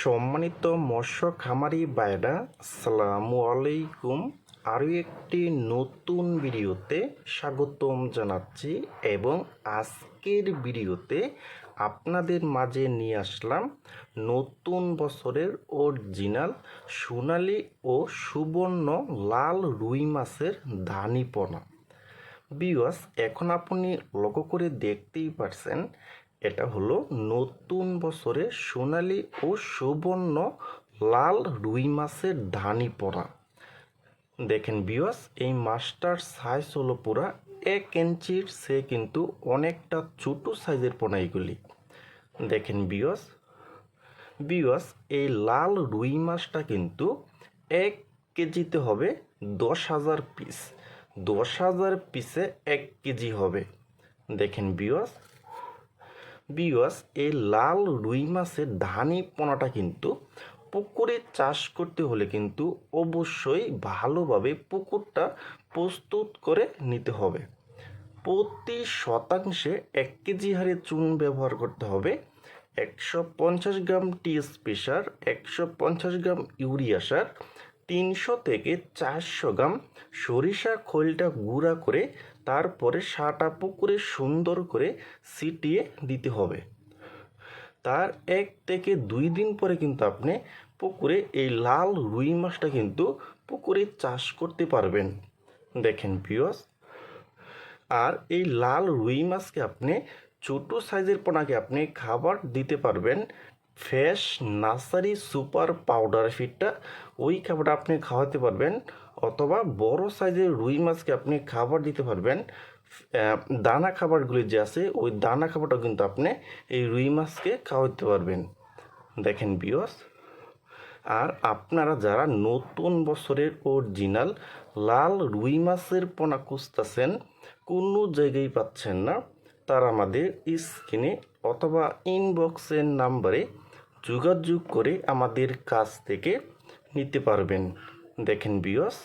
সম্মানিত মৎস্য খামারি ভাইরা আসসালামু আলাইকুম। আরও একটি নতুন ভিডিওতে স্বাগতম জানাচ্ছি এবং আজকের ভিডিওতে আপনাদের মাঝে নিয়ে আসলাম নতুন বছরের অরিজিনাল সোনালি ও সুবর্ণ লাল রুই মাছের ধানিপনা বিওয়াস এখন আপনি লক্ষ্য করে দেখতেই পারছেন এটা হলো নতুন বছরে সোনালি ও সুবর্ণ লাল রুই মাছের ধানি পড়া। দেখেন বিওয়াস এই মাছটার সাইজ হলো পুরা এক ইঞ্চির, সে কিন্তু অনেকটা ছোট সাইজের পোনা এগুলি দেখেন বিওয়াস বিওয়াস এই লাল রুই মাছটা কিন্তু এক কেজিতে হবে দশ হাজার পিস দশ হাজার পিসে এক কেজি হবে। দেখেন বিওয়াস বিওয়াস এই লাল রুই মাছের ধানি পোনাটা কিন্তু পুকুরে চাষ করতে হলে কিন্তু অবশ্যই ভালোভাবে পুকুরটা প্রস্তুত করে নিতে হবে। প্রতি শতাংশে এক কেজি হারে চুন ব্যবহার করতে হবে। একশো পঞ্চাশ গ্রাম টি স্পেশার, একশো পঞ্চাশ গ্রাম ইউরিয়া সার তিনশো থেকে চারশো গ্রাম সরিষা খোলটা গুঁড়া করে তারপরে সাটা পুকুরে সুন্দর করে ছিটিয়ে দিতে হবে। তার এক থেকে দুই দিন পরে কিন্তু আপনি পুকুরে এই লাল রুই মাছটা কিন্তু পুকুরে চাষ করতে পারবেন। দেখেন পিওস আর এই লাল রুই মাছকে আপনি ছোটো সাইজের পোনাকে আপনি খাবার দিতে পারবেন ফ্রেশ নার্সারি সুপার পাউডার ফিডটা ওই খাবারটা আপনি খাওয়াতে পারবেন অথবা বড় সাইজের রুই মাছকে আপনি খাবার দিতে পারবেন। দানা খাবারগুলি যে আছে, ওই দানা খাবারটা কিন্তু আপনি এই রুই মাছকে খাওয়াতে পারবেন। দেখেন বিয়স আর আপনারা যারা নতুন বছরের অরিজিনাল লাল রুই মাছের পোনা খুঁজতেছেন, কোনো জায়গায় পাচ্ছেন না। তারা আমাদের স্ক্রিনে অথবা ইনবক্সের নাম্বারে যোগাযোগ করে আমাদের কাছ থেকে নিতে পারবেন। দেখেন বিয়স